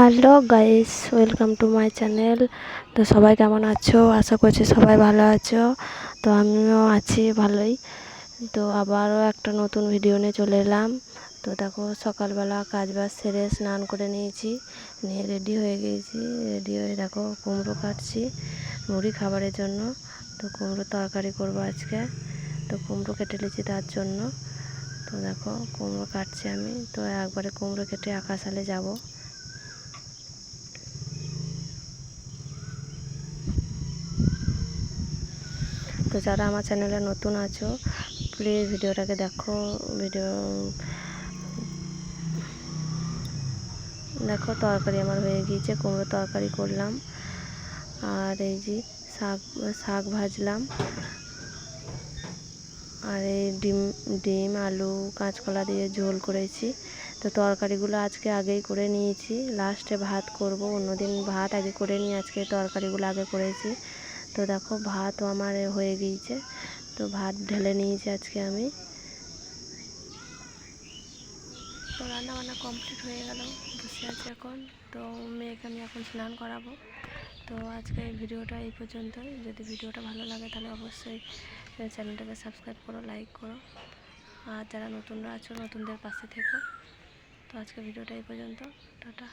Hello guys, welcome to my channel. তো সবাই কেমন আছো? আশা করছি সবাই ভালো আছো। তো আমিও আছি ভালোই। তো আবারও একটা নতুন ভিডিও নিয়ে চলে এলাম। তো দেখো, সকালবেলা কাজ বাজ সেরে স্নান করে নিয়েছি, নিয়ে রেডি হয়ে গিয়েছি রেডি হয়ে দেখো, কুমড়ো কাটছি মুড়ি খাবারের জন্য। তো কুমড়ো তরকারি করব আজকে। তো কুমড়ো কেটে নিয়েছি তার জন্য। তো দেখো, কুমড়ো কাটছি আমি। তো একবারে কুমড়ো কেটে আকাশালে যাব। তো যারা আমার চ্যানেলে নতুন আছো প্লিজ ভিডিওটাকে দেখো ভিডিও দেখো তরকারি আমার হয়ে গিয়েছে, কুমড়ো তরকারি করলাম, আর এই যে শাক শাক ভাজলাম, আর এই ডিম ডিম, আলু, কাঁচকলা দিয়ে ঝোল করেছি, তো তরকারিগুলো আজকে আগেই করে নিয়েছি লাস্টে ভাত করব, অন্যদিন ভাত আগে করে নিয়ে আজকে তরকারিগুলো আগে করেছি তো দেখো ভাতও আমার হয়ে গিয়েছে। তো ভাত ঢেলে নিয়েছি আজকে আমি। তো রান্না বান্না কমপ্লিট হয়ে গেল, বসে আছি এখন। তো মেয়েকে আমি এখন স্নান করাবো। তো আজকে এই ভিডিওটা এই পর্যন্তই। যদি ভিডিওটা ভালো লাগে তাহলে অবশ্যই চ্যানেলটাকে সাবস্ক্রাইব করো, লাইক করো। আর যারা নতুনরা আছো, নতুনদের পাশে থেকো। তো আজকে ভিডিওটা এই পর্যন্ত। টাটা।